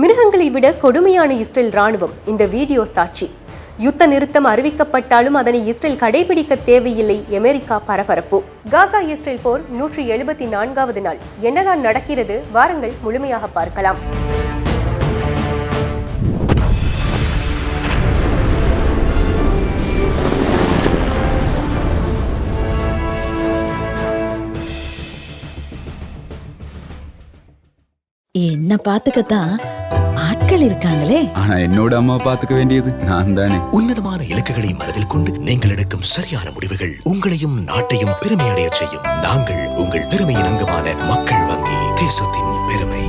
மிருகங்களை விட கொடுமையான இஸ்ரேல் ராணுவம் இந்த வீடியோ சாட்சி. யுத்த நிறுத்தம் அறிவிக்கப்பட்டாலும் அதனை இஸ்ரேல் கடைபிடிக்க தேவையில்லை அமெரிக்கா பரபரப்பு. காசா இஸ்ரேல் போர் நூற்றி எழுபத்தி நான்காவது நாள். என்னதான் நடக்கிறது வாருங்கள் முழுமையாக பார்க்கலாம். என்ன பாத்துக்கத்தான் ஆட்கள் இருக்காங்களே. ஆனா என்னோட அம்மா பாத்துக்க வேண்டியது நான் தானே. உன்னதமான இலக்குகளை மனதில் கொண்டு நீங்கள் எடுக்கும் சரியான முடிவுகள் உங்களையும் நாட்டையும் பெருமையடைய செய்யும். நாங்கள் உங்கள் பெருமையின் அங்கமான மக்கள் வங்கி தேசத்தின் பெருமை.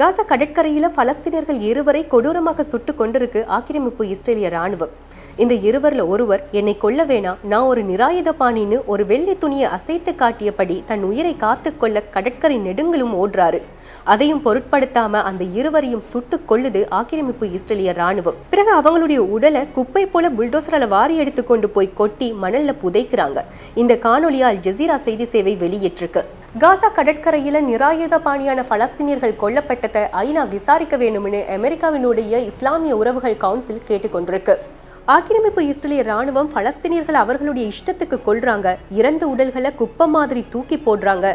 காசா கடற்கரையில பலஸ்தீனர்கள் இருவரை கொடூரமாக சுட்டு கொண்டிருக்கு ஆக்கிரமிப்பு இஸ்ரேலிய ராணுவம் இந்த இருவர்ல ஒருவர் என்னை கொல்ல வேணாம் நான் ஒரு நிராயுத பாணின்னு ஒரு வெள்ளி துணியை அசைத்து காட்டியபடி தன் உயிரை காத்துக்கொள்ள கடற்கரை நெடுங்களும் ஓடுறாரு. அதையும் பொருட்படுத்தாம அந்த இருவரையும் சுட்டு கொள்ளுது ஆக்கிரமிப்பு இஸ்ரேலிய ராணுவம் பிறகு அவங்களுடைய உடலை குப்பை போல புல்டோசரால வாரி எடுத்து கொண்டு போய் கொட்டி மணல்ல புதைக்கிறாங்க. இந்த காணொலியால் ஜெசீரா செய்தி சேவை வெளியிட்டிருக்கு. காசா கடற்கரையில நிராயுத பாணியான பலஸ்தீனியர்கள் கொல்லப்பட்டதை ஐநா விசாரிக்க வேண்டும்னு அமெரிக்காவினுடைய இஸ்லாமிய உறவுகள் கவுன்சில் கேட்டுக்கொண்டிருக்கு ஆக்கிரமிப்பு இஸ்ரேலிய ராணுவம் பலஸ்தீனியர்கள் அவர்களுடைய இஷ்டத்துக்கு கொள்றாங்க இறந்த உடல்களை குப்பம் மாதிரி தூக்கி போடுறாங்க.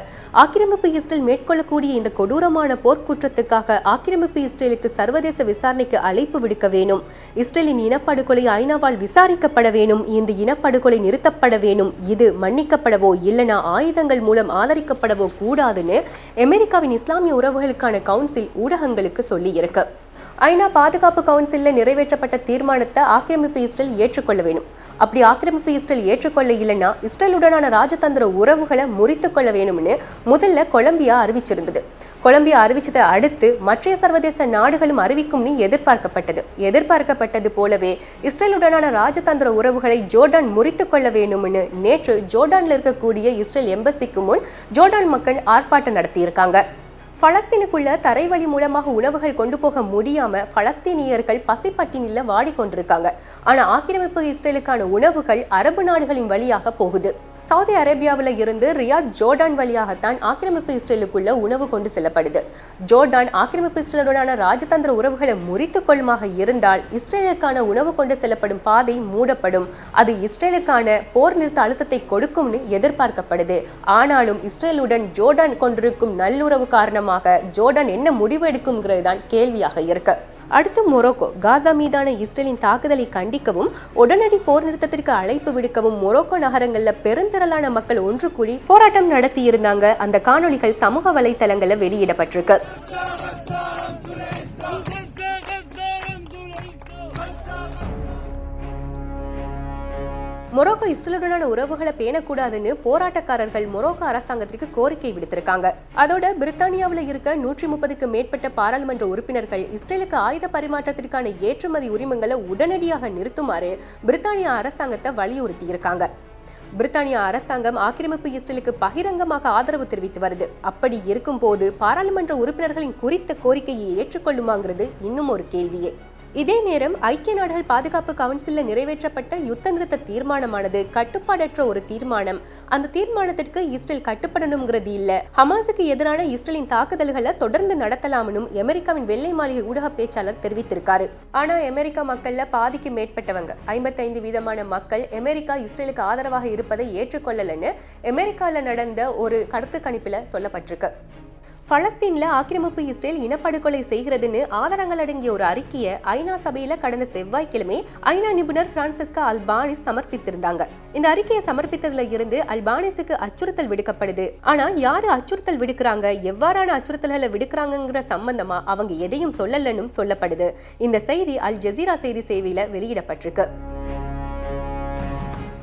ஆக்கிரமிப்பு இஸ்ரேல் மேற்கொள்ளக்கூடிய இந்த கொடூரமான போர்க்குற்றத்துக்காக ஆக்கிரமிப்பு இஸ்ரேலுக்கு சர்வதேச விசாரணைக்கு அழைப்பு விடுக்க வேணும். இஸ்ரேலின் இனப்படுகொலை ஐநாவால் விசாரிக்கப்பட வேணும். இந்த இனப்படுகொலை நிறுத்தப்பட வேணும். இது மன்னிக்கப்படவோ இல்லைனா ஆயுதங்கள் மூலம் ஆதரிக்கப்படவோ கூடாதுன்னு அமெரிக்காவின் இஸ்லாமிய உறவுகளுக்கான கவுன்சில் ஊடகங்களுக்கு சொல்லியிருக்கு. ஐநா பாதுகாப்பு கவுன்சிலில் நிறைவேற்றப்பட்ட தீர்மானத்தை ஆக்கிரமிப்பு இஸ்ரேல் ஏற்றுக்கொள்ள வேணும். அப்படி ஆக்கிரமிப்பு இஸ்ரேல் ஏற்றுக்கொள்ள இல்லைன்னா இஸ்ரேலுடனான ராஜதந்திர உறவுகளை முறித்து கொள்ள வேணும்னு முதல்ல கொலம்பியா அறிவிச்சிருந்தது. கொலம்பியா அறிவிச்சதை அடுத்து மற்ற சர்வதேச நாடுகளும் அறிவிக்கும்னு எதிர்பார்க்கப்பட்டது. எதிர்பார்க்கப்பட்டது போலவே இஸ்ரேலுடனான ராஜதந்திர உறவுகளை ஜோர்டான் முறித்து கொள்ள வேணும்னு நேற்று ஜோர்டானில் இருக்கக்கூடிய இஸ்ரேல் எம்பசிக்கு முன் ஜோர்டான் மக்கள் ஆர்ப்பாட்டம் நடத்தியிருக்காங்க. பலஸ்தீனுக்குள்ள தரைவழி மூலமாக உணவுகள் கொண்டு போக முடியாம பலஸ்தீனியர்கள் பசிப்பட்டினில வாடிக்கொண்டிருக்காங்க. ஆனா ஆக்கிரமிப்பு இஸ்ரேலுக்கான உணவுகள் அரபு நாடுகளின் வழியாக போகுது. சவுதி அரேபியாவில் இருந்து ரியாத் ஜோர்டான் வழியாகத்தான் ஆக்கிரமிப்பு இஸ்ரேலுக்குள்ள உணவு கொண்டு செல்லப்படுது. ஜோர்டான் ஆக்கிரமிப்பு இஸ்ரேலுடனான ராஜதந்திர உறவுகளை முறித்து கொள்ளுமாக இருந்தால் இஸ்ரேலுக்கான உணவு கொண்டு செல்லப்படும் பாதை மூடப்படும். அது இஸ்ரேலுக்கான போர் நிறுத்த அழுத்தத்தை கொடுக்கும்னு எதிர்பார்க்கப்படுது. ஆனாலும் இஸ்ரேலுடன் ஜோர்டான் கொண்டிருக்கும் நல்லுறவு காரணமாக ஜோர்டான் என்ன முடிவு எடுக்கும்ங்கிறது தான் கேள்வியாக இருக்கு. அடுத்து மொரோக்கோ. காசா மீதான இஸ்ரேலின் தாக்குதலை கண்டிக்கவும் உடனடி போர் நிறுத்தத்திற்கு அழைப்பு விடுக்கவும் மொரோக்கோ நகரங்களில் பெருந்திரளான மக்கள் ஒன்று கூடி போராட்டம் நடத்தி இருந்தாங்க அந்த காணொளிகள் சமூக வலைத்தளங்கள்ல வெளியிடப்பட்டிருக்கு. மொரோக்கோ இஸ்ரேலுடனான உறவுகளை பேணக்கூடாதுன்னு போராட்டக்காரர்கள் மொரோக்கோ அரசாங்கத்திற்கு கோரிக்கை விடுத்திருக்காங்க. அதோட பிரித்தானியாவில் இருக்க நூற்றி முப்பதுக்கு மேற்பட்ட பாராளுமன்ற உறுப்பினர்கள் இஸ்ரேலுக்கு ஆயுத பரிமாற்றத்திற்கான ஏற்றுமதி உரிமங்களை உடனடியாக நிறுத்துமாறு பிரித்தானியா அரசாங்கத்தை வலியுறுத்தி இருக்காங்க பிரித்தானியா அரசாங்கம் ஆக்கிரமிப்பு இஸ்ரேலுக்கு பகிரங்கமாக ஆதரவு தெரிவித்து வருது. அப்படி இருக்கும்போது பாராளுமன்ற உறுப்பினர்களின் குறித்த கோரிக்கையை ஏற்றுக்கொள்ளுமாங்கிறது இன்னும் ஒரு கேள்வியே. இதே நேரம் ஐக்கிய நாடுகள் பாதுகாப்பு கவுன்சிலில் நிறைவேற்றப்பட்ட யுத்த நிறுத்த தீர்மானமானது கட்டுப்பாடற்ற ஒரு தீர்மானம். அந்த தீர்மானத்திற்கு இஸ்ரேல் கட்டுப்படணுங்கிறது இல்ல. ஹமாஸுக்கு எதிரான இஸ்ரேலின் தாக்குதல்களை தொடர்ந்து நடத்தலாம்னும் அமெரிக்காவின் வெள்ளை மாளிகை ஊடக பேச்சாளர் தெரிவித்திருக்காரு. ஆனா அமெரிக்கா மக்கள்ல பாதிக்கு மேற்பட்டவங்க. ஐம்பத்தைந்து வீதமான மக்கள் அமெரிக்கா இஸ்ரேலுக்கு ஆதரவாக இருப்பதை ஏற்றுக்கொள்ளலன்னு அமெரிக்காவில் நடந்த ஒரு கருத்து கணிப்பில் சொல்லப்பட்டிருக்கு. பலஸ்தீனில் ஆக்கிரமிப்பு இஸ்ரேல் இனப்படுகொலை செய்கிறதுன்னு ஆதாரங்கள் அடங்கிய ஒரு அறிக்கையை ஐநா சபையில் கடந்த செவ்வாய்க்கிழமை ஐநா நிபுணர் பிரான்சிஸ்கா அல்பானிஸ் சமர்ப்பித்திருந்தாங்க. இந்த அறிக்கையை சமர்ப்பித்ததுல இருந்து அல்பானிஸுக்கு அச்சுறுத்தல் விடுக்கப்படுது. ஆனா யாரு அச்சுறுத்தல் விடுக்கிறாங்க? எவ்வாறான அச்சுறுத்தல்களை விடுக்கிறாங்கிற சம்பந்தமா அவங்க எதையும் சொல்லலன்னு சொல்லப்படுது. இந்த செய்தி அல் ஜசீரா செய்தி சேவையில வெளியிடப்பட்டிருக்கு.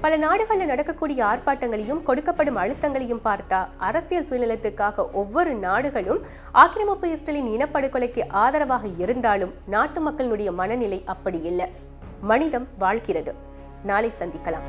பல நாடுகளில் நடக்கக்கூடிய ஆர்ப்பாட்டங்களையும் கொடுக்கப்படும் அழுத்தங்களையும் பார்த்தா அரசியல் சுயநலத்துக்காக ஒவ்வொரு நாடுகளும் ஆக்கிரமிப்பு இஸ்ரேலின் இனப்படுகொலைக்கு ஆதரவாக இருந்தாலும் நாட்டு மக்களினுடைய மனநிலை அப்படி இல்லை. மனிதம் வாழ்கிறது. நாளை சந்திக்கலாம்.